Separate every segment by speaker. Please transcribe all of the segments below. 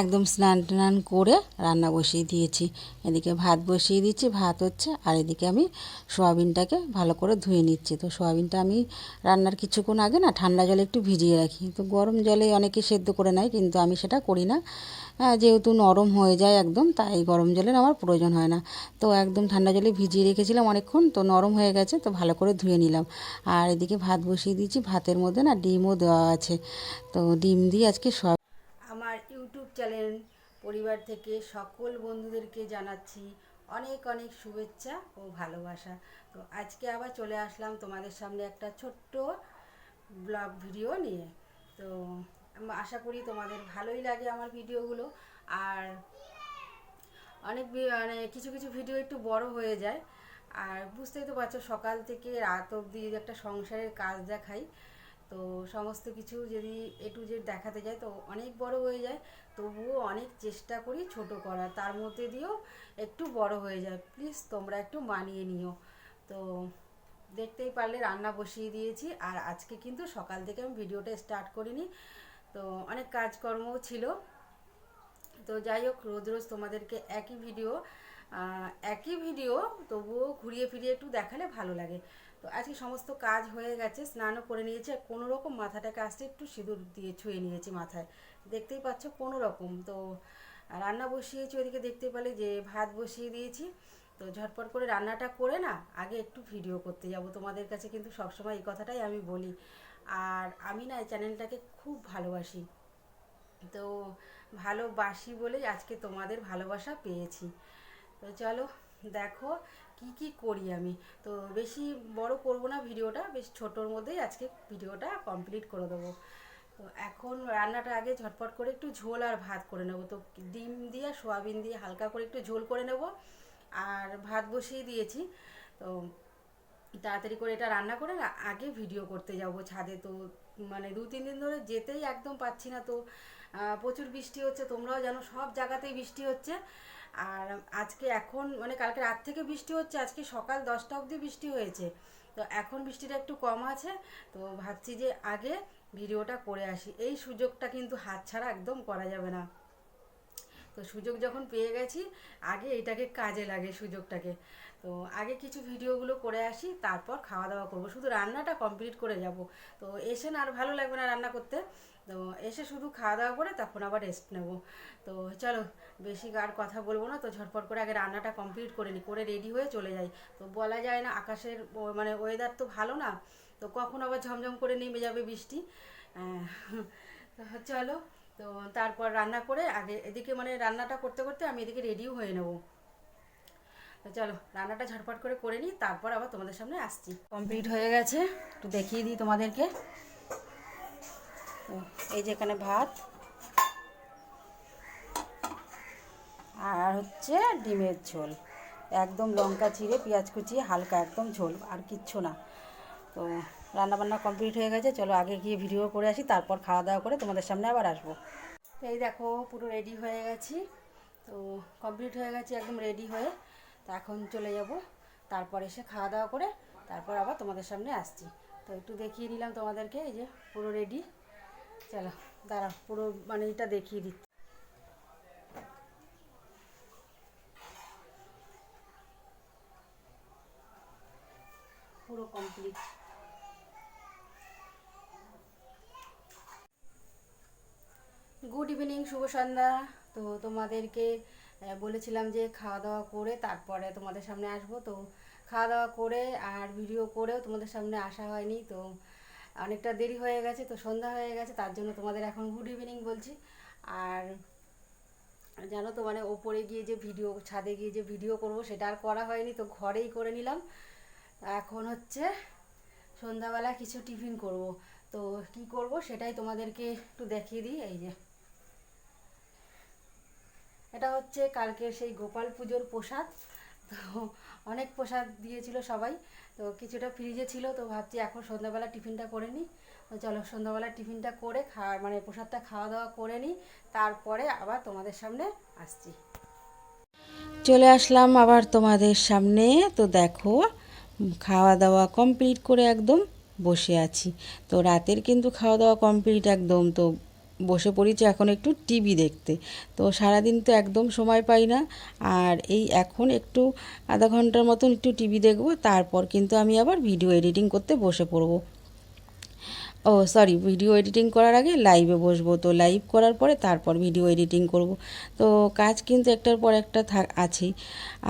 Speaker 1: একদম স্নান টান করে রান্না বসিয়ে দিয়েছি। এদিকে ভাত বসিয়ে দিচ্ছি ভাত হচ্ছে, আর এদিকে আমি সোয়াবিনটাকে ভালো করে ধুয়ে নিচ্ছি। তো সোয়াবিনটা আমি রান্নার কিছুক্ষণ আগে না ঠান্ডা জলে একটু ভিজিয়ে রাখি। তো গরম জলে অনেকে সেদ্ধ করে নেয়, কিন্তু আমি সেটা করি না। যেহেতু নরম হয়ে যায় একদম, তাই গরম জলের আমার প্রয়োজন হয় না। তো একদম ঠান্ডা জলে ভিজিয়ে রেখেছিলাম অনেকক্ষণ, তো নরম হয়ে গেছে, তো ভালো করে ধুয়ে নিলাম। আর এদিকে ভাত বসিয়ে দিয়েছি, ভাতের মধ্যে না ডিমও দেওয়া আছে। তো ডিম দিয়ে আজকে সব
Speaker 2: ইউটিউব চ্যানেল পরিবার থেকে সকল বন্ধুদেরকে জানাচ্ছি অনেক অনেক শুভেচ্ছা ও ভালোবাসা। তো আজকে আবার চলে আসলাম তোমাদের সামনে একটা ছোট্ট ব্লগ ভিডিও নিয়ে। তো আশা করি তোমাদের ভালোই লাগে আমার ভিডিওগুলো। আর অনেক মানে কিছু কিছু ভিডিও একটু বড় হয়ে যায়। আর বুঝতেই তো পারছ সকাল থেকে রাত অবধি একটা সংসারের কাজ দেখাই। তো সমস্ত কিছু যদি এ টু জেড দেখাতে যায় তো অনেক বড় হয়ে যায়। তবুও অনেক চেষ্টা করি ছোট করার, তার মধ্যে দিয়েও একটু বড় হয়ে যায়। প্লিজ তোমরা একটু মানিয়ে নিও। তো দেখতেই পারলে রান্না বসিয়ে দিয়েছি আর আজকে কিন্তু সকাল থেকে আমি ভিডিওটা স্টার্ট করিনি। তো অনেক কাজকর্মও ছিল। তো যাই হোক, রোজ রোজ তোমাদেরকে একই ভিডিও একই ভিডিও তবুও ঘুরিয়ে ফিরিয়ে একটু দেখালে ভালো লাগে। তো আজকে সমস্ত কাজ হয়ে গেছে, স্নানও করে নিয়েছে কোনো রকম মাথাটাকে আসতে একটু সিঁদুর দিয়ে ছুঁয়ে নিয়েছি মাথায়। দেখতেই পাচ্ছ কোনো রকম। তো রান্না বসিয়েছি, ওদিকে দেখতে পেলে যে ভাত বসিয়ে দিয়েছি। তো ঝটপট করে রান্নাটা করে না, আগে একটু ভিডিও করতে যাব। তোমাদের কাছে কিন্তু সবসময় এই কথাটাই আমি বলি। আর আমি না এই চ্যানেলটাকে খুব ভালোবাসি। তো ভালোবাসি বলেই আজকে তোমাদের ভালোবাসা পেয়েছি। তো চলো দেখো কি কি করি আমি। তো বেশি বড় করব না ভিডিওটা, বেশ ছোটোর মধ্যেই আজকে ভিডিওটা কমপ্লিট করে দেবো। তো এখন রান্নাটা আগে ঝটপট করে একটু ঝোল আর ভাত করে নেব। তো ডিম দিয়ে, সোয়াবিন দিয়ে হালকা করে একটু ঝোল করে নেব। আর ভাত বসিয়ে দিয়েছি। তো তাড়াতাড়ি করে এটা রান্না করে আগে ভিডিও করতে যাব ছাদে। তো মানে দু, তিন দিন ধরে যেতেই একদম পাচ্ছি না। তো প্রচুর বৃষ্টি হচ্ছে, তোমরাও জানো সব জায়গাতেই বৃষ্টি হচ্ছে। আর আজকে এখন মানে কালকে রাত থেকে বৃষ্টি হচ্ছে, আজকে সকাল দশটা অবধি বৃষ্টি হয়েছে। তো এখন বৃষ্টিটা একটু কম আছে, তো ভাবছি যে আগে ভিডিওটা করে আসি। এই সুযোগটা কিন্তু হাত ছাড়া একদম করা যাবে না। তো সুযোগ যখন পেয়ে গেছি, আগে এটাকে কাজে লাগে সুযোগটাকে। তো আগে কিছু ভিডিওগুলো করে আসি, তারপর খাওয়া দাওয়া করব। শুধু রান্নাটা কমপ্লিট করে যাব। তো এসে না আর ভালো লাগবে না রান্না করতে। তো এসে শুধু খাওয়া দাওয়া করে তখন আবার রেস্ট নেব। তো চলো, বেশি আর কথা বলব না। তো ঝটপট করে আগে রান্নাটা কমপ্লিট করে নিই করে রেডি হয়ে চলে যাই। তো বলা যায় না আকাশের মানে ওয়েদার তো ভালো না। তো কখন আবার ঝমঝম করে নেমে যাবে বৃষ্টি? চলো। তো তারপর রান্না করে আগে এদিকে মানে রান্নাটা করতে করতে আমি এদিকে রেডিও হয়ে নেব। তো চলো, রান্নাটা ঝটপট করে করে নিই, তারপর আবার তোমাদের সামনে আসছি। কমপ্লিট হয়ে গেছে, একটু দেখিয়ে দিই তোমাদেরকে। এই যে এখানে ভাত, আর হচ্ছে ডিমের ঝোল। একদম লঙ্কা চিড়ে, পেঁয়াজ কুচিয়ে হালকা একদম ঝোল, আর কিচ্ছু না। তো রান্নাবান্না কমপ্লিট হয়ে গেছে, চলো আগে গিয়ে ভিডিও করে আসি, তারপর খাওয়া দাওয়া করে তোমাদের সামনে আবার আসব। এই দেখো, পুরো রেডি হয়ে গেছি। তো কমপ্লিট হয়ে গেছি, একদম রেডি হয়ে। তো এখন চলে যাব, তারপর এসে খাওয়া দাওয়া করে, তারপর আবার তোমাদের সামনে আসছি। তো একটু দেখিয়ে নিলাম তোমাদেরকে, এই যে পুরো রেডি চলো, দাঁড়াও, পুরো মানে এটা দেখিয়ে দিচ্ছি। পুরো কমপ্লিট গুড ইভিনিং শুভ সন্ধ্যা। তো তোমাদেরকে বলেছিলাম যে খাওয়া দাওয়া করে তারপরে তোমাদের সামনে আসব। তো খাওয়া দাওয়া করে আর ভিডিও করেও তোমাদের সামনে আসা হয়নি। তো অনেকটা দেরি হয়ে গেছে, তো সন্ধ্যা হয়ে গেছে, তার জন্য তোমাদের এখন গুড ইভিনিং বলছি। আর জানো তো মানে ওপরে গিয়ে যে ভিডিও ছাদে গিয়ে যে ভিডিও করব, সেটা আর করা হয়নি, তো ঘরেই করে নিলাম। এখন হচ্ছে সন্ধ্যাবেলা কিছু টিফিন করব। তো কি করব, সেটাই তোমাদেরকে একটু দেখিয়ে দিই, এই যে। এটা হচ্ছে কালকে সেই গোপাল পুজোর প্রসাদ। তো অনেক প্রসাদ দিয়েছিল সবাই। তো কিছুটা ফ্রিজে ছিল, তো ভাবছি এখন সন্ধ্যাবেলা টিফিনটা করে নিই। তো চলো সন্ধ্যাবেলা টিফিনটা করে খাওয়া মানে প্রসাদটা খাওয়া দাওয়া করে নিই। তারপরে আবার তোমাদের সামনে আসছি।
Speaker 1: চলে আসলাম আবার তোমাদের সামনে। তো দেখো, খাওয়া দাওয়া কমপ্লিট করে একদম বসে আছি। তো রাতের কিন্তু খাওয়া দাওয়া কমপ্লিট একদম। তো
Speaker 2: বসে পড়েছি এখন একটু টিভি দেখতে। তো সারাদিন তো একদম সময় পাই না। আর এই এখন একটু আধা ঘণ্টার মতন একটু টিভি দেখব, তারপর কিন্তু আমি আবার ভিডিও এডিটিং করতে বসে পড়ব। ও, সরি, ভিডিও এডিটিং করার আগে লাইভে বসবো। তো লাইভ করার পরে তারপর ভিডিও এডিটিং করব। তো কাজ কিন্তু একটার পর একটা থাক আছেই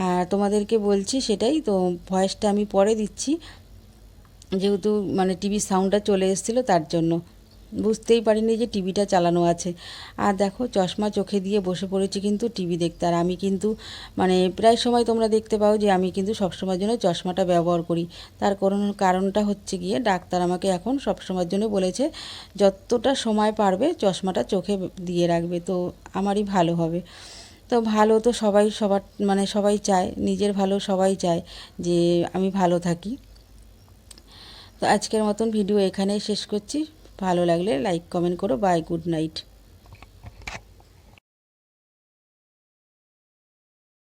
Speaker 2: আর তোমাদেরকে বলছি সেটাই, তো ভয়েসটা আমি পরে দিচ্ছি। যেহেতু মানে টিভির সাউন্ডটা চলে এসেছিল, তার জন্য। বুঝতেই পারিনি যে টিভিটা চালানো আছে। আর দেখো, চশমা চোখে দিয়ে বসে পড়েছি কিন্তু টিভি দেখতে। আর আমি কিন্তু মানে প্রায় সময় তোমরা দেখতে পাও যে আমি কিন্তু সবসময়ের জন্য চশমাটা ব্যবহার করি। তার কারণ, কারণটা হচ্ছে গিয়ে ডাক্তার আমাকে এখন সবসময়ের জন্য বলেছে, যতটা সময় পারবে চশমাটা চোখে দিয়ে রাখবে, তো আমারই ভালো হবে। তো ভালো তো সবাই, সবার মানে সবাই চায়, নিজের ভালো সবাই চায় যে আমি ভালো থাকি। তো আজকের মতন ভিডিও এখানেই শেষ করছি। ভালো লাগলে লাইক কমেন্ট করো বাই গুড নাইট